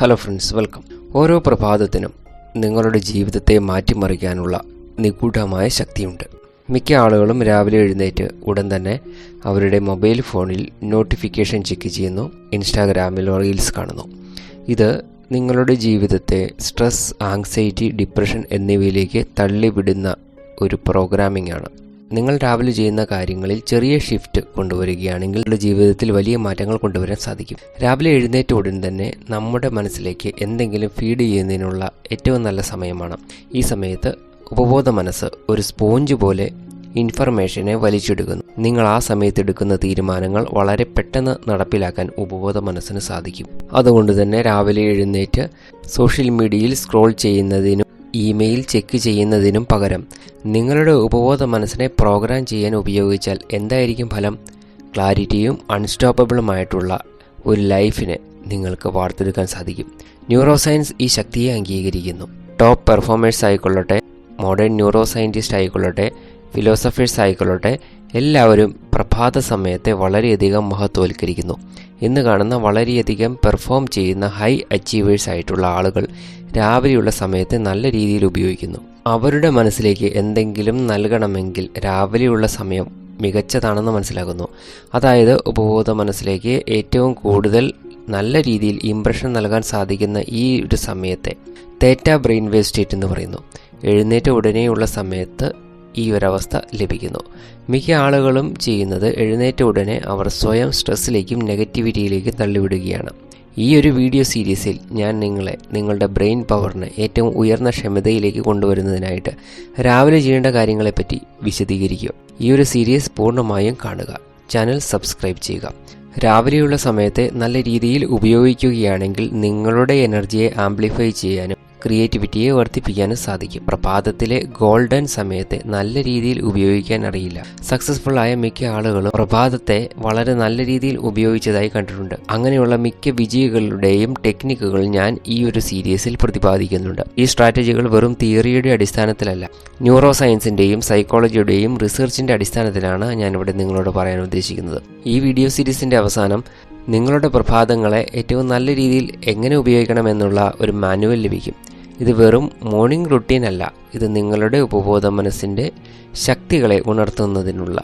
Hello friends welcome ഓരോ പ്രഭാതത്തിനും നിങ്ങളുടെ ജീവിതത്തെ മാറ്റിമറിക്കാനുള്ള നിഗൂഢമായ ശക്തിയുണ്ട്. മിക്ക ആളുകളും രാവിലെ എഴുന്നേറ്റ് ഉടൻ തന്നെ അവരുടെ മൊബൈൽ ഫോണിൽ നോട്ടിഫിക്കേഷൻ ചെക്ക് ചെയ്യുന്നു ഇൻസ്റ്റാഗ്രാമിൽ റീൽസ് കാണുന്നു. ഇത് നിങ്ങളുടെ ജീവിതത്തെ സ്ട്രെസ് ആങ്സൈറ്റി ഡിപ്രഷൻ എന്നിവയിലേക്ക് തള്ളിവിടുന്ന ഒരു പ്രോഗ്രാമിംഗ് ആണ്. നിങ്ങൾ രാവിലെ ചെയ്യുന്ന കാര്യങ്ങളിൽ ചെറിയ ഷിഫ്റ്റ് കൊണ്ടുവരികയാണെങ്കിൽ നിങ്ങളുടെ ജീവിതത്തിൽ വലിയ മാറ്റങ്ങൾ കൊണ്ടുവരാൻ സാധിക്കും. രാവിലെ എഴുന്നേറ്റ ഉടൻ തന്നെ നമ്മുടെ മനസ്സിലേക്ക് എന്തെങ്കിലും ഫീഡ് ചെയ്യുന്നതിനുള്ള ഏറ്റവും നല്ല സമയമാണ്. ഈ സമയത്ത് ഉപബോധ മനസ്സ് ഒരു സ്പോഞ്ച് പോലെ ഇൻഫർമേഷനെ വലിച്ചെടുക്കുന്നു നിങ്ങൾ ആ സമയത്ത് എടുക്കുന്ന തീരുമാനങ്ങൾ വളരെ പെട്ടെന്ന് നടപ്പിലാക്കാൻ ഉപബോധ മനസ്സിന് സാധിക്കും. അതുകൊണ്ട് തന്നെ രാവിലെ എഴുന്നേറ്റ് സോഷ്യൽ മീഡിയയിൽ സ്ക്രോൾ ചെയ്യുന്നതിനും ഇമെയിൽ ചെക്ക് ചെയ്യുന്നതിനും പകരം നിങ്ങളുടെ ഉപബോധ മനസ്സിനെ പ്രോഗ്രാം ചെയ്യാൻ ഉപയോഗിച്ചാൽ എന്തായിരിക്കും ഫലം? ക്ലാരിറ്റിയും അൺസ്റ്റോപ്പബിളുമായിട്ടുള്ള ഒരു ലൈഫിനെ നിങ്ങൾക്ക് വാർത്തെടുക്കാൻ സാധിക്കും. ന്യൂറോ സയൻസ് ഈ ശക്തിയെ അംഗീകരിക്കുന്നു. ടോപ്പ് പെർഫോമേഴ്സ് ആയിക്കൊള്ളട്ടെ മോഡേൺ ന്യൂറോ സയന്റിസ്റ്റ് ആയിക്കൊള്ളട്ടെ ഫിലോസഫേഴ്സ് ആയിക്കൊള്ളട്ടെ എല്ലാവരും പ്രഭാത സമയത്തെ വളരെയധികം മഹത്വവൽക്കരിക്കുന്നു. ഇന്ന് കാണുന്ന വളരെയധികം പെർഫോം ചെയ്യുന്ന ഹൈ അച്ചീവേഴ്സ് ആയിട്ടുള്ള ആളുകൾ രാവിലെയുള്ള സമയത്തെ നല്ല രീതിയിൽ ഉപയോഗിക്കുന്നു. അവരുടെ മനസ്സിലേക്ക് എന്തെങ്കിലും നൽകണമെങ്കിൽ രാവിലെയുള്ള സമയം മികച്ചതാണെന്ന് മനസ്സിലാക്കുന്നു. അതായത് ഉപബോധ മനസ്സിലേക്ക് ഏറ്റവും കൂടുതൽ നല്ല രീതിയിൽ ഇംപ്രഷൻ നൽകാൻ സാധിക്കുന്ന ഈ ഒരു സമയത്തെ തേറ്റ ബ്രെയിൻ വേവ് സ്റ്റേറ്റ് എന്ന് പറയുന്നു. എഴുന്നേറ്റ ഉടനെയുള്ള സമയത്ത് ഈ ഒരവസ്ഥ ലഭിക്കുന്നു. മിക്ക ആളുകളും ചെയ്യുന്നത് എഴുന്നേറ്റ ഉടനെ അവർ സ്വയം സ്ട്രെസ്സിലേക്കും നെഗറ്റിവിറ്റിയിലേക്കും തള്ളിവിടുകയാണ്. ഈ ഒരു വീഡിയോ സീരീസിൽ ഞാൻ നിങ്ങളെ നിങ്ങളുടെ ബ്രെയിൻ പവറിന് ഏറ്റവും ഉയർന്ന ക്ഷമതയിലേക്ക് കൊണ്ടുവരുന്നതിനായിട്ട് രാവിലെ ചെയ്യേണ്ട കാര്യങ്ങളെപ്പറ്റി വിശദീകരിക്കും. ഈ ഒരു സീരീസ് പൂർണമായും കാണുക. ചാനൽ സബ്സ്ക്രൈബ് ചെയ്യുക. രാവിലെയുള്ള സമയത്തെ നല്ല രീതിയിൽ ഉപയോഗിക്കുകയാണെങ്കിൽ നിങ്ങളുടെ എനർജിയെ ആംപ്ലിഫൈ ചെയ്യാനും ക്രിയേറ്റിവിറ്റിയെ വർദ്ധിപ്പിക്കാനും സാധിക്കും. പ്രഭാതത്തിലെ ഗോൾഡൻ സമയത്തെ നല്ല രീതിയിൽ ഉപയോഗിക്കാൻ അറിയില്ല. സക്സസ്ഫുൾ ആയ മിക്ക ആളുകളും പ്രഭാതത്തെ വളരെ നല്ല രീതിയിൽ ഉപയോഗിച്ചതായി കണ്ടിട്ടുണ്ട്. അങ്ങനെയുള്ള മിക്ക വിജയികളുടെയും ടെക്നിക്കുകൾ ഞാൻ ഈ ഒരു സീരീസിൽ പ്രതിപാദിക്കുന്നുണ്ട്. ഈ സ്ട്രാറ്റജികൾ വെറും തിയറിയുടെ അടിസ്ഥാനത്തിലല്ല ന്യൂറോ സയൻസിന്റെയും സൈക്കോളജിയുടെയും റിസർച്ചിന്റെ അടിസ്ഥാനത്തിലാണ് ഞാൻ ഇവിടെ നിങ്ങളോട് പറയാൻ ഉദ്ദേശിക്കുന്നത്. ഈ വീഡിയോ സീരീസിന്റെ അവസാനം നിങ്ങളുടെ പ്രഭാതങ്ങളെ ഏറ്റവും നല്ല രീതിയിൽ എങ്ങനെ ഉപയോഗിക്കണമെന്നുള്ള ഒരു മാനുവൽ ലഭിക്കും. ഇത് വെറും മോർണിംഗ് റുട്ടീൻ അല്ല ഇത് നിങ്ങളുടെ ഉപബോധ മനസ്സിന്റെ ശക്തികളെ ഉണർത്തുന്നതിനുള്ള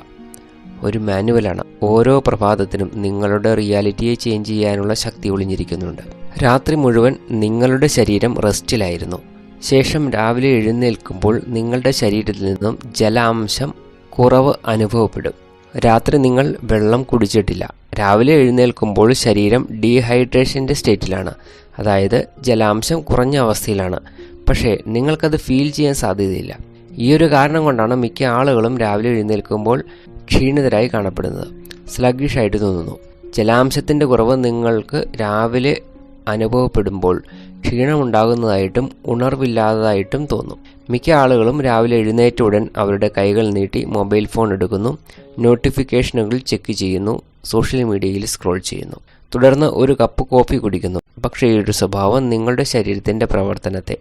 ഒരു മാനുവലാണ് ഓരോ പ്രഭാതത്തിനും നിങ്ങളുടെ റിയാലിറ്റിയെ ചേഞ്ച് ചെയ്യാനുള്ള ശക്തി ഒളിഞ്ഞിരിക്കുന്നുണ്ട്. രാത്രി മുഴുവൻ നിങ്ങളുടെ ശരീരം റെസ്റ്റിലായിരുന്നു. ശേഷം രാവിലെ എഴുന്നേൽക്കുമ്പോൾ നിങ്ങളുടെ ശരീരത്തിൽ നിന്നും ജലാംശം കുറവ് അനുഭവപ്പെടും. രാത്രി നിങ്ങൾ വെള്ളം കുടിച്ചിട്ടില്ല. രാവിലെ എഴുന്നേൽക്കുമ്പോൾ ശരീരം ഡീഹൈഡ്രേഷന്റെ സ്റ്റേറ്റിലാണ്. അതായത് ജലാംശം കുറഞ്ഞ അവസ്ഥയിലാണ്. പക്ഷേ നിങ്ങൾക്കത് ഫീൽ ചെയ്യാൻ സാധ്യതയില്ല. ഈ ഒരു കാരണം കൊണ്ടാണ് മിക്ക ആളുകളും രാവിലെ എഴുന്നേൽക്കുമ്പോൾ ക്ഷീണിതരായി കാണപ്പെടുന്നത്. സ്ലഗിഷ് ആയിട്ട് തോന്നുന്നു. ജലാംശത്തിന്റെ കുറവ് നിങ്ങൾക്ക് രാവിലെ അനുഭവപ്പെടുമ്പോൾ ക്ഷീണമുണ്ടാകുന്നതായിട്ടും ഉണർവില്ലാത്തതായിട്ടും തോന്നും. മിക്ക ആളുകളും രാവിലെ എഴുന്നേറ്റ ഉടൻ അവരുടെ കൈകൾ നീട്ടി മൊബൈൽ ഫോൺ എടുക്കുന്നു നോട്ടിഫിക്കേഷനുകൾ ചെക്ക് ചെയ്യുന്നു സോഷ്യൽ മീഡിയയിൽ സ്ക്രോൾ ചെയ്യുന്നു. തുടർന്ന് ഒരു കപ്പ് കോഫി കുടിക്കുന്നു. പക്ഷേ ഈ ഒരു സ്വഭാവം നിങ്ങളുടെ ശരീരത്തിന്റെ പ്രവർത്തനത്തെ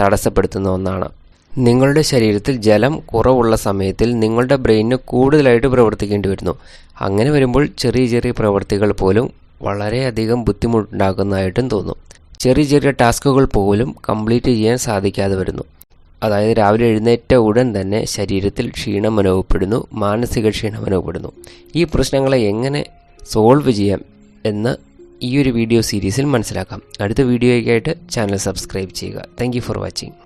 തടസ്സപ്പെടുത്തുന്ന ഒന്നാണ്. നിങ്ങളുടെ ശരീരത്തിൽ ജലം കുറവുള്ള സമയത്തിൽ നിങ്ങളുടെ ബ്രെയിനിന് കൂടുതലായിട്ട് പ്രവർത്തിക്കേണ്ടി വരുന്നു. അങ്ങനെ വരുമ്പോൾ ചെറിയ ചെറിയ പ്രവൃത്തികൾ പോലും വളരെയധികം ബുദ്ധിമുട്ടുണ്ടാക്കുന്നതായിട്ടും തോന്നും. ചെറിയ ചെറിയ ടാസ്കുകൾ പോലും കംപ്ലീറ്റ് ചെയ്യാൻ സാധിക്കാതെ വരുന്നു. അതായത് രാവിലെ എഴുന്നേറ്റ ഉടൻ തന്നെ ശരീരത്തിൽ ക്ഷീണം അനുഭവപ്പെടുന്നു മാനസിക ക്ഷീണം അനുഭവപ്പെടുന്നു. ഈ പ്രശ്നങ്ങളെ എങ്ങനെ സോൾവ് ചെയ്യാം എന്ന് ഈ ഒരു വീഡിയോ സീരീസിൽ മനസ്സിലാക്കാം. അടുത്ത വീഡിയോയ്ക്കായിട്ട് ചാനൽ സബ്സ്ക്രൈബ് ചെയ്യുക. Thank for watching